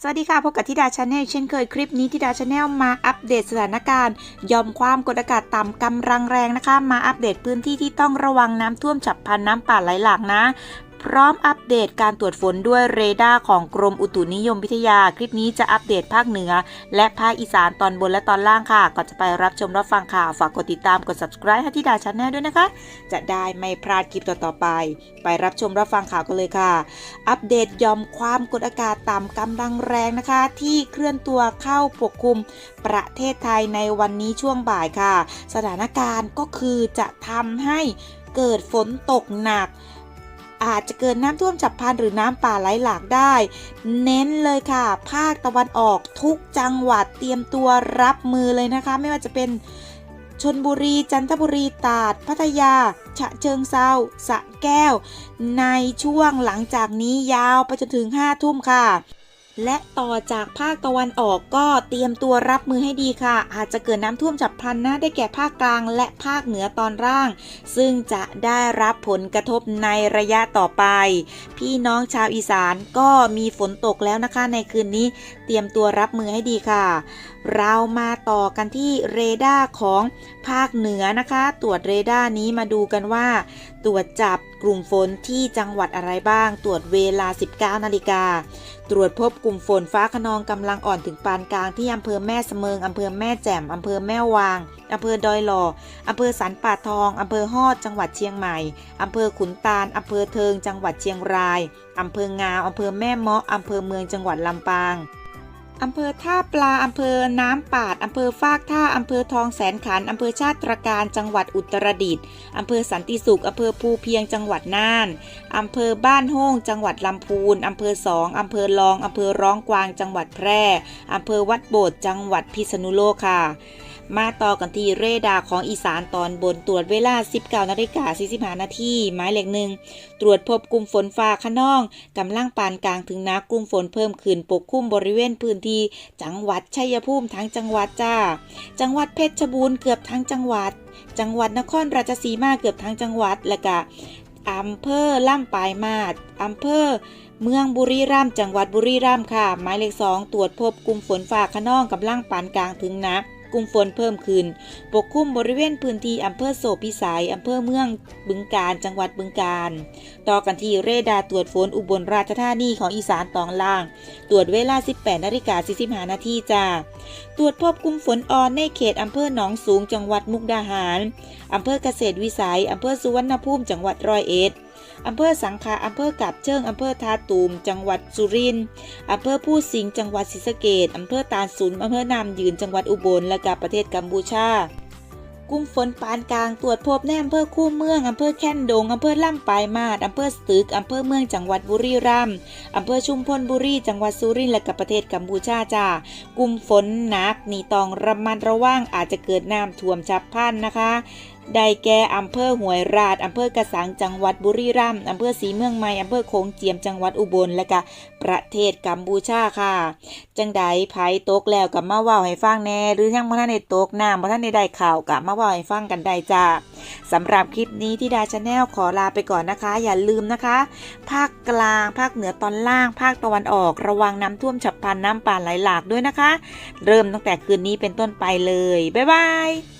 สวัสดีค่ะ พบกับทิดาชาแนลเช่นเคยคลิปนี้ทิดาชาแนลมาอัปเดตสถานการณ์ยอมความกดอากาศต่ำกำลังแรงนะคะ มาอัปเดตพื้นที่ที่ต้องระวังน้ำท่วมฉับพลันน้ำป่าไหลหลากนะ พร้อมอัปเดตการตรวจฝนด้วยเรดาร์ของกรมอุตุนิยมวิทยา คลิปนี้จะอัปเดตภาคเหนือ และภาคอีสานตอนบนและตอนล่างค่ะ ก่อนจะไปรับชมรับฟังข่าว ฝากกดติดตามกด subscribe ให้ทิดาชาแนลด้วยนะคะ จะได้ไม่พลาดคลิปต่อๆไป ไปรับชมรับฟังข่าวกันเลยค่ะ อัปเดตยอมความกดอากาศต่ำกำลังแรงนะคะ ที่เคลื่อนตัวเข้าปกคลุมประเทศไทยในวันนี้ช่วงบ่ายค่ะ สถานการณ์ก็คือจะทำให้เกิดฝนตกหนัก อาจจะเกิดน้ำท่วมฉับพลันหรือน้ำป่าไหลหลากได้ เน้นเลยค่ะ ภาคตะวันออกทุกจังหวัดเตรียมตัวรับมือเลยนะคะ ไม่ว่าจะเป็นชนบุรี จันทบุรีตราดพัทยา ฉะเชิงเซาสะแก้ว ในช่วงหลังจากนี้ยาวไปจนถึง 5 ทุ่มค่ะ และต่อจากภาคตะวันออกก็เตรียมตัวรับมือให้ดีค่ะ อาจจะเกิดน้ำท่วมฉับพลันนะได้แก่ภาคกลางและภาคเหนือตอนล่าง ซึ่งจะได้รับผลกระทบในระยะต่อไป พี่น้องชาวอีสานก็มีฝนตกแล้วนะคะในคืนนี้ เตรียมตัวรับมือให้ดีค่ะ เรามาต่อกันที่เรดาร์ของภาคเหนือนะคะ ตรวจเรดาร์นี้มาดูกันว่า ตรวจจับกลุ่มฝนที่จังหวัดอะไรบ้าง ตรวจเวลา 19 นาฬิกา ตรวจพบกลุ่มฝนฟ้าขนองกำลังอ่อนถึงปานกลางที่อำเภอแม่เสมิงอำเภอแม่แจ่มอำเภอแม่วางอำเภอดอยหล่ออำเภอสันป่าทองอำเภอฮอดจังหวัดเชียงใหม่อำเภอขุนตาลอำเภอเทิงจังหวัดเชียงรายอำเภองาวอำเภอแม่เมาะอำเภอเมืองจังหวัดลำปาง อำเภอท่าปลา อำเภอน้ำปาด อำเภอฟากท่า อำเภอทองแสนขัน อำเภอชาติตรการ จังหวัดอุตรดิตถ์อำเภอสันติสุข อำเภอภูเพียง จังหวัดน่าน อำเภอบ้านโฮ่งจังหวัดลำพูน อำเภอสอง อำเภอลอง อำเภอร้องกวาง จังหวัดแพร่ อำเภอวัดโบด จังหวัดพิษณุโลกค่ะ มาต่อกันที่เรดาร์ของอีสานตอนบนตรวจเวลา 19นาฬิกา45นาทีหมายเลขหนึ่ง ตรวจพบกลุ่มฝนฟ้าขนองกำลังปานกลางถึงหนักกลุ่มฝนเพิ่มขึ้นปกคลุมบริเวณพื้นที่ จังหวัดชัยภูมิทั้งจังหวัดจ้า จังหวัดเพชรบูรณ์เกือบทั้งจังหวัด จังหวัดนครราชสีมาเกือบทั้งจังหวัดและก็อำเภอล่ำปลายมาศอำเภอเมืองบุรีรัมย์จังหวัดบุรีรัมย์ค่ะ หมายเลขสองตรวจพบกลุ่มฝนฟ้าขนองกำลังปานกลางถึงหนัก กลุ่มฝนเพิ่มขึ้น ปกคลุมบริเวณพื้นที่อำเภอโสพิสัยอำเภอเมืองบึงกาฬจังหวัดบึงกาฬต่อกันที่เรดาร์ตรวจฝนอุบลราชธานีของอีสานตอนล่าง ตรวจเวลา 18นาฬิกา45นาทีจ้า ตรวจพบกลุ่มฝนอ่อนในเขตอำเภอหนองสูงจังหวัดมุกดาหารอำเภอเกษตรวิสัยอำเภอสุวรรณภูมิจังหวัดร้อยเอ็ด อำเภอสังขะอำเภอกับเชิงอำเภอทาตูม จังหวัดสุรินทร์อำเภอผู้สิงห์จังหวัดศรีสะเกษอำเภอตาลสุนอำเภอนามยืนจังหวัดอุบลและกับประเทศกัมพูชากลุ่มฝนปานกลางตรวจพบในอำเภอคู่เมือง อำเภอแค่นดง อำเภอล่ำปลายมาศอำเภอสตึก อำเภอเมืองจังหวัดบุรีรัมย์ อำเภอชุมพลบุรี จังหวัดสุรินทร์และกับประเทศกัมพูชาจ้ากลุ่มฝนหนักนี่ต้องระมัดระวังอาจจะเกิดน้ำท่วมฉับพลันนะคะ ได้แก่อำเภอหวยราชอำเภอกระสังจังหวัดบุรีรัมย์อำเภอศรีเมืองใหม่อำเภอโขงเจียมจังหวัดอุบลและก็ประเทศกัมพูชาค่ะ จังใดไผตกแล้วกับมาว้าให้ฟังแน่หรือยังบ่ทันได้ตกน้ำบ่ทันได้ได้ข่าวกับมาว้าให้ฟังกันได้จ้าสำหรับคลิปนี้ที่ดาชาแนลขอลาไปก่อนนะคะ อย่าลืมนะคะ ภาคกลาง ภาคเหนือตอนล่าง ภาคตะวันออก ระวังน้ำท่วมฉับพลันน้ำป่าไหลหลากด้วยนะคะ เริ่มตั้งแต่คืนนี้เป็นต้นไปเลยบ๊ายบาย